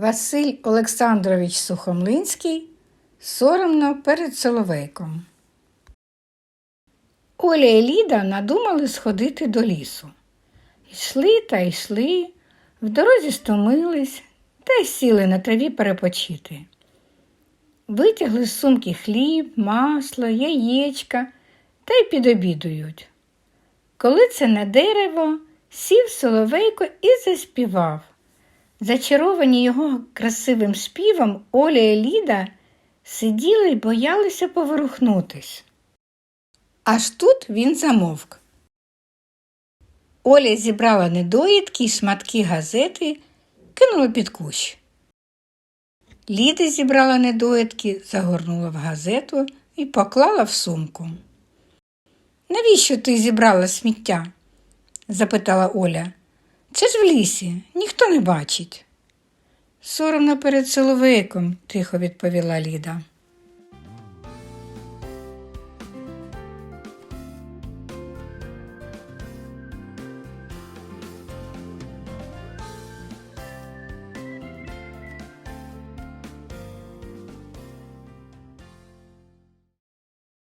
Василь Олександрович Сухомлинський соромно перед Соловейком. Оля і Ліда надумали сходити до лісу. Йшли та йшли, в дорозі стомились та й сіли на траві перепочити. Витягли з сумки хліб, масло, яєчка та й підобідують. Коли це на дерево сів соловейко і заспівав. Зачаровані його красивим співом Оля і Ліда сиділи й боялися поворухнутись. Аж тут він замовк. Оля зібрала недоїдки й шматки газети, кинула під кущ. Ліда зібрала недоїдки, загорнула в газету і поклала в сумку. Навіщо ти зібрала сміття? запитала Оля. Це ж в лісі, ніхто не бачить. Соромно перед соловейком, тихо відповіла Ліда.